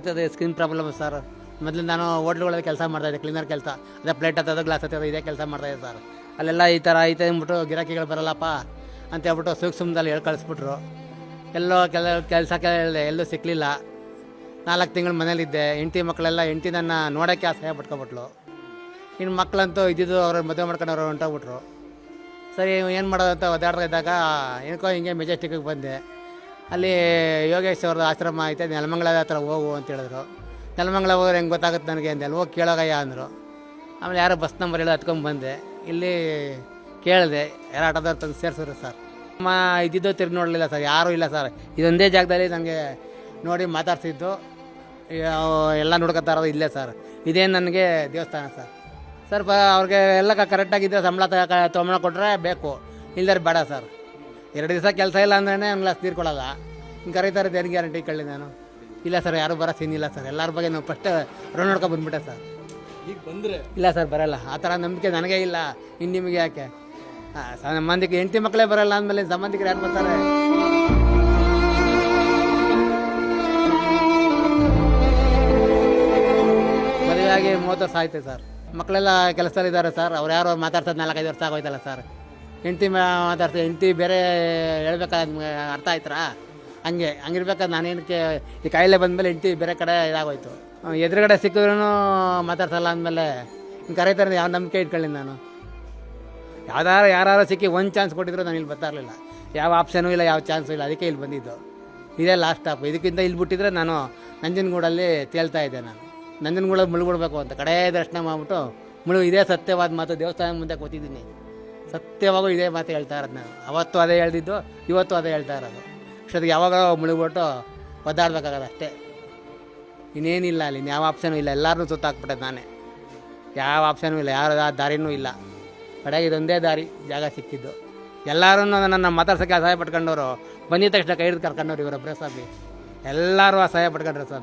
ಅದೇ skin problem sir ಮೊದಲು ನಾನು ಹೋಟ್ಲುಗಳಲ್ಲಿ ಕೆಲಸ ಮಾಡ್ತಾಯಿದ್ದೆ ಕ್ಲೀನರ್ ಕೆಲಸ. ಅದೇ ಪ್ಲೇಟ್ ಹತ್ತೋದು ಗ್ಲಾಸ್ ಹತ್ತೋದು ಇದೇ ಕೆಲಸ ಮಾಡ್ತಾಯಿದ್ದೆ ಸರ್ ಅಲ್ಲೆಲ್ಲ ಈ ಥರ ಐತೆ ಅಂದ್ಬಿಟ್ಟು ಗಿರಾಕಿಗಳು ಬರಲ್ಲಪ್ಪ ಅಂತ ಹೇಳ್ಬಿಟ್ಟು ಸೂಕ್ಷ್ಮದಲ್ಲಿ ಹೇಳಿ ಕಳಿಸ್ಬಿಟ್ರು. ಎಲ್ಲೋ ಕೆಲ, ಕೆಲಸ ಕೇಳಿದೆ, ಎಲ್ಲೂ ಸಿಕ್ಕಲಿಲ್ಲ ನಾಲ್ಕು ತಿಂಗಳು ಮನೇಲಿದ್ದೆ, ಹೆಂಡತಿ ಮಕ್ಕಳೆಲ್ಲ ಹೆಂಡತಿ ನನ್ನ ನೋಡೋಕ್ಕೆ ಆಸೆ ಪಟ್ಕೊಬಿಟ್ಲು. ಇನ್ನು ಮಕ್ಕಳಂತೂ ಇದ್ದಿದ್ದು ಅವ್ರ ಮದುವೆ ಮಾಡ್ಕೊಂಡು ಹೊಂಟೋಗ್ಬಿಟ್ರು. ಸರಿ ಏನು ಮಾಡೋದು ಅಂತ ಒದ್ದಾಡ್ತಾ ಇದ್ದಾಗ, ಏನಕ್ಕೋ ಹಿಂಗೆ ಮೆಜೆಸ್ಟಿಕ್ಗೆ ಬಂದೆ. ಅಲ್ಲಿ ಯೋಗೇಶ್ವರದ ಆಶ್ರಮ ಐತೆ ನೆಲಮಂಗಲ ಹತ್ರ ಹೋಗು ಅಂತ ಹೇಳಿದ್ರು. ನೆಲಮಂಗಲ ಹೋದ್ರೆ ಹೆಂಗೆ ಗೊತ್ತಾಗುತ್ತೆ ನನಗೆ ಅಂದೆ ಹೋಗಿ ಕೇಳೋಗಯ್ಯ ಅಂದರು. ಆಮೇಲೆ ಯಾರೋ ಬಸ್ ನಂಬರ್ ಹೇಳಿ ಹತ್ಕೊಂಡು ಬಂದೆ. ಇಲ್ಲಿ ಕೇಳಿದೆ, ಯಾರು ಆಟೋದವ್ರು ತಂದು ಸೇರಿಸಿದ್ರು ಸರ್. ನಮ್ಮ ಇದ್ದಿದ್ದು ತಿರುಗಿ ನೋಡಲಿಲ್ಲ ಸರ್, ಯಾರೂ ಇಲ್ಲ ಸರ್. ಇದೊಂದೇ ಜಾಗದಲ್ಲಿ ನನಗೆ ನೋಡಿ ಮಾತಾಡ್ಸಿದ್ದು. ಎಲ್ಲ ನೋಡ್ಕೊತಾ ಇಲ್ಲೇ ಸರ್. ಇದೇ ನನಗೆ ದೇವಸ್ಥಾನ ಸರ್. ಸರ್ ಬ ಅವ್ರಿಗೆ ಎಲ್ಲ ಕರೆಕ್ಟಾಗಿದ್ದರೆ ಸಂಬಳ ತಗ ತೊಗೊಂಬಳ ಕೊಟ್ಟರೆ ಬೇಕು. ಇಲ್ದಾರೆ ಬೇಡ ಸರ್. ಎರಡು ದಿವಸ ಕೆಲಸ ಇಲ್ಲ ಅಂದ್ರೆ ಒಂದು ಕೊಡೋಲ್ಲ ಹಿಂಗೆ ಕರೀತಾರೆ ಏನು ಗ್ಯಾರಂಟಿ ಕಳ್ಳಿ ನಾನು? ಇಲ್ಲ ಸರ್ ಯಾರು ಬರೋ ಸೀನ್ ಇಲ್ಲ ಸರ್. ಎಲ್ಲರ ಬಗ್ಗೆ ನಾವು ಫಸ್ಟ್ ರೌಂಡ್ ನೋಡ್ಕೊ ಬಂದ್ಬಿಟ್ಟೆ ಸರ್. ಈಗ ಬಂದರೆ? ಇಲ್ಲ ಸರ್ ಬರಲ್ಲ. ಆ ಥರ ನಂಬಿಕೆ ನನಗೆ ಇಲ್ಲ. ಇನ್ನು ನಿಮಗೆ ಯಾಕೆ? ಹಾಂ ಸಂಬಂಧಿಕ ಹೆಂಡತಿ ಮಕ್ಕಳೇ ಬರಲ್ಲ ಅಂದಮೇಲೆ ಸಂಬಂಧಿಕರು ಯಾರು ಬರ್ತಾರೆ? ಮದುವೆಯಾಗಿ ಮೂವತ್ತು ವರ್ಷ ಆಯ್ತು ಸರ್. ಮಕ್ಕಳೆಲ್ಲ ಕೆಲಸದಲ್ಲಿದ್ದಾರೆ ಸರ್. ಅವ್ರು ಯಾರು ಮಾತಾಡ್ಸೋದು ನಾಲ್ಕೈದು ವರ್ಷ ಆಗೋಯ್ತಲ್ಲ ಸರ್. ಹೆಂಡತಿ ಮಾತಾಡ್ತಾರೆ ಹೆಂಡತಿ ಬೇರೆ ಹೇಳ್ಬೇಕಾದ್ರೆ ಅರ್ಥ ಆಯ್ತರಾ? ಹಂಗೆ, ಹಂಗಿರ್ಬೇಕಾದ್ರೆ ನಾನೇನಕ್ಕೆ ಈ ಕಾಯಿಲೆ ಬಂದಮೇಲೆ ಹೆಂಡ್ತಿ ಬೇರೆ ಕಡೆ ಇದಾಗೋಯ್ತು. ಎದುರುಗಡೆ ಸಿಕ್ಕಿದ್ರೂ ಮಾತಾಡ್ಸಲ್ಲ ಅಂದಮೇಲೆ ಹಿಂಗೆ ಕರೀತಾರೆ ಯಾವ ನಂಬಿಕೆ ಇಟ್ಕೊಳ್ಳಿ ನಾನು? ಯಾವ್ದಾರು ಯಾರು ಸಿಕ್ಕಿ ಒಂದು ಚಾನ್ಸ್ ಕೊಟ್ಟಿದ್ರು ನಾನು ಇಲ್ಲಿ ಬರ್ತಾ ಇರಲಿಲ್ಲ. ಯಾವ ಆಪ್ಷನು ಇಲ್ಲ, ಯಾವ ಚಾನ್ಸು ಇಲ್ಲ, ಅದಕ್ಕೆ ಇಲ್ಲಿ ಬಂದಿದ್ದು. ಇದೇ ಲಾಸ್ಟ್ ಸ್ಟಾಪ್ ಇದಕ್ಕಿಂತ ಇಲ್ಲಿ ಬಿಟ್ಟಿದ್ರೆ ನಾನು ನಂಜನಗೂಡಲ್ಲಿ ತೇಲ್ತಾ ಇದ್ದೆ ನಾನು. ನಂಜನಗೂಡಲ್ಲಿ ಮುಳುಗಿಡ್ಬೇಕು ಅಂತ, ಕಡೆ ದರ್ಶನ ಮಾಡಿಬಿಟ್ಟು ಮುಳುಗು, ಇದೇ ಸತ್ಯವಾದ ಮಾತು ದೇವಸ್ಥಾನ ಮುಂದೆ ಕೂತಿದ್ದೀನಿ. ಸತ್ಯವಾಗೂ ಇದೇ ಮಾತು ಹೇಳ್ತಾ ಇರೋದು ನಾನು. ಅವತ್ತು ಅದೇ ಹೇಳ್ದಿದ್ದು, ಇವತ್ತು ಅದೇ ಹೇಳ್ತಾ ಇರೋದು. ಅಷ್ಟೊತ್ತಿಗೆ ಯಾವಾಗ ಮುಳುಗ್ಬಿಟ್ಟು ಒದ್ದಾಡ್ಬೇಕಾಗದ ಅಷ್ಟೇ. ಇನ್ನೇನಿಲ್ಲ ಅಲ್ಲಿ ಯಾವ ಆಪ್ಷನೂ ಇಲ್ಲ. ಎಲ್ಲರನ್ನೂ ಸುತ್ತಾಕ್ಬಿಟ್ಟೆ ನಾನೇ. ಯಾವ ಆಪ್ಷನೂ ಇಲ್ಲ, ಯಾರ ದಾರಿನೂ ಇಲ್ಲ. ಕಡೆಗೆ ಇದೊಂದೇ ದಾರಿ, ಜಾಗ ಸಿಕ್ಕಿದ್ದು. ಎಲ್ಲರೂ ನನ್ನ ಮಾತಾಡ್ಸೋಕ್ಕೆ ಅಸಹಾಯ ಪಟ್ಕೊಂಡವರು ಬಂದಿದ ತಕ್ಷಣ ಕೈ ಹಿಡಿದು ಕರ್ಕೊಂಡವ್ರು ಇವರೊಬ್ಬರೇ ಸ್ವಾಮಿ. ಎಲ್ಲರೂ ಅಸಹಾಯ ಪಟ್ಕೊಂಡ್ರೆ ಸ್ವಾಮಿ.